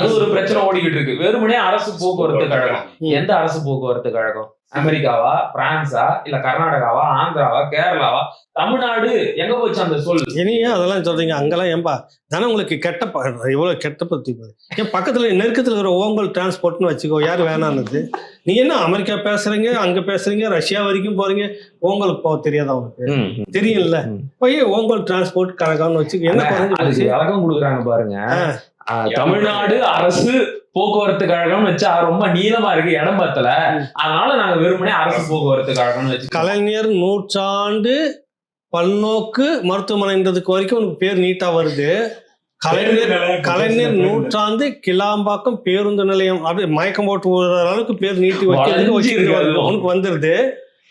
அது ஒரு பிரச்சனை ஓடிக்கிட்டு இருக்கு. வெறுமனே அரசு போக்குவரத்து கழகம். எந்த அரசு போக்குவரத்து கழகம்? அமெரிக்காவா பிரான்ஸா இல்ல கர்நாடகாவா ஆந்திராவா கேரளாவா? தமிழ்நாடு. எங்க போச்சு அந்த சொல்? இனி ஏன் அதெல்லாம் சொல்றீங்க? அங்கெல்லாம் ஏன்பா தானே உங்களுக்கு கெட்ட எவ்வளவு கெட்ட பத்தி. ஏன் பக்கத்துல நெருக்கத்துல இருக்கிற ஓங்கல் டிரான்ஸ்போர்ட்னு வச்சுக்கோ யார் வேணான்னு நீ என்ன அமெரிக்கா பேசுறீங்க அங்க பேசுறீங்க ரஷ்யா வரைக்கும் போறீங்க? ஓங்கலுக்கு போக தெரியாதா உங்களுக்கு தெரியும்ல. போய் ஓங்கல் டிரான்ஸ்போர்ட் கழகம்னு வச்சுக்கோ என்ன? விளக்கம் கொடுக்குறாங்க பாருங்க. தமிழ்நாடு அரசு போக்குவரத்து கழகம்னு வச்சா ரொம்ப நீளமா இருக்கு இடம் பத்தல. அதனால நாங்க வெறுமனே அரசு போக்குவரத்து கழகம்னு வச்சு கலைஞர் நூற்றாண்டு பல்நோக்கு மருத்துவமனைன்றதுக்கு வரைக்கும் உனக்கு பேர் நீட்டா வருது. கலைஞர் கலைஞர் நூற்றாண்டு கிளாம்பாக்கம் பேருந்து நிலையம் அப்படி மயக்கம் போட்டு அளவுக்கு பேர் நீட்டி வைக்கிறதுக்கு வச்சிருக்கு. உனக்கு வந்துருது.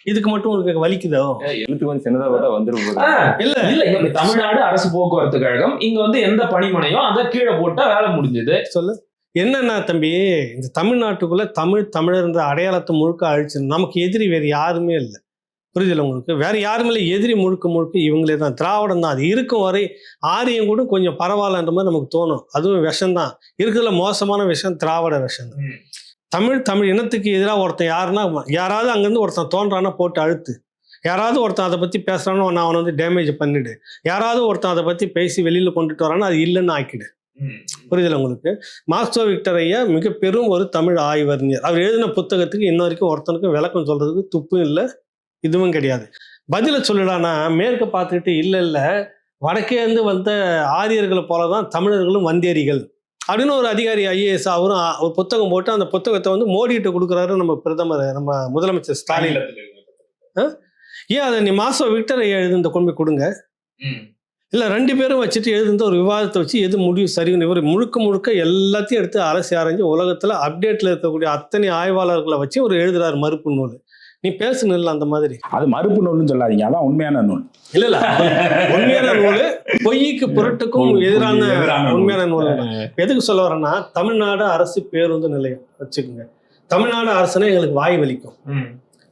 இதுக்கு மட்டும் உனக்கு வலிக்குதோ? எழுத்து கொஞ்சம் சின்னதா பார்த்தா வந்துரும் போது ஆ, இல்ல. இல்ல இங்க தமிழ்நாடு அரசு போக்குவரத்து கழகம் இங்க வந்து எந்த பணிமனையோ அதை கீழே போட்டா வேலை முடிஞ்சது. சொல்லு. என்னன்னா தம்பி இந்த தமிழ்நாட்டுக்குள்ள தமிழ் தமிழர்ன்ற அடையாளத்தை முழுக்க அழிச்சு நமக்கு எதிரி வேறு யாருமே இல்லை. புரியுதுல உங்களுக்கு? வேற யாருமே இல்லை எதிரி முழுக்க முழுக்க இவங்களே தான். திராவிடம் தான் அது. இருக்கும் வரை ஆரியம் கூட கொஞ்சம் பரவாயில்லன்ற மாதிரி நமக்கு தோணும். அதுவும் விஷம்தான். இருக்கிறதுல மோசமான விஷயம் திராவிட விஷம் தான் தமிழ் தமிழ் இனத்துக்கு எதிராக ஒருத்தன் யாருன்னா யாராவது அங்கேருந்து ஒருத்தன் தோன்றானா போட்டு அழுத்து. யாராவது ஒருத்தன் அதை பற்றி பேசுறானோ நான் அவனை வந்து டேமேஜ் பண்ணிடு. யாராவது ஒருத்தன் அதை பற்றி பேசி வெளியில் கொண்டுட்டு வரானோ அது இல்லைன்னு ஆக்கிடு. புரியுதுல உங்களுக்கு? மாஸ்டோ விக்டர் ஐயா மிக பெரும் ஒரு தமிழ் ஆய்வறிஞர். அவர் எழுதின புத்தகத்துக்கு இன்ன வரைக்கும் ஒருத்தனுக்கும் விளக்கம் சொல்றதுக்கு துப்பும் இல்லை இதுவும் கிடையாது. பதில சொல்லிடானா மேற்க பார்த்துக்கிட்டு இல்லை இல்லை வடக்கே இருந்து வந்த ஆரியர்களை போல தான் தமிழர்களும் வந்தேரிகள். அப்படின்னு ஒரு அதிகாரி ஐஏஎஸ் அவரும் ஒரு புத்தகம் போட்டு அந்த புத்தகத்தை வந்து மோடிகிட்ட கொடுக்குறாரு நம்ம பிரதமர் நம்ம முதலமைச்சர் ஸ்டாலின். ஏன் அதை நீ மாசோ விக்டர் எழுதுந்த கொண்டு கொடுங்க? இல்லை ரெண்டு பேரும் வச்சுட்டு எழுதுந்த ஒரு விவாதத்தை வச்சு எது முடிவு சரின்னு இவர் முழுக்க முழுக்க எல்லாத்தையும் எடுத்து அலசி ஆராய்ஞ்சு உலகத்தில் அப்டேட்டில் இருக்கக்கூடிய அத்தனை ஆய்வாளர்களை வச்சு ஒரு எழுதுறாரு மறுப்பு நூல். நீ பேசுன இல்லை அந்த மாதிரி. அது மறுப்பு நூல்னு சொல்லாதீங்க. அதான் உண்மையான நூல். இல்ல இல்ல. உண்மையான நூல் பொய்க்கு புரட்டுக்கும் எதிரான. உண்மையான நூல். எதுக்கு சொல்ல வரேன்னா தமிழ்நாடு அரசு பேருந்து நிலையம் வச்சுக்கோங்க. தமிழ்நாடு அரசுனா எங்களுக்கு வாய் வலிக்கும்.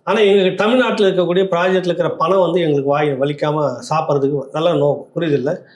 ஆனா எங்களுக்கு தமிழ்நாட்டில் இருக்கக்கூடிய ப்ராஜெக்ட்ல இருக்கிற பணம் வந்து எங்களுக்கு வாய் வலிக்காம சாப்பிட்றதுக்கு நல்லா நோக்கம். புரியுது இல்ல?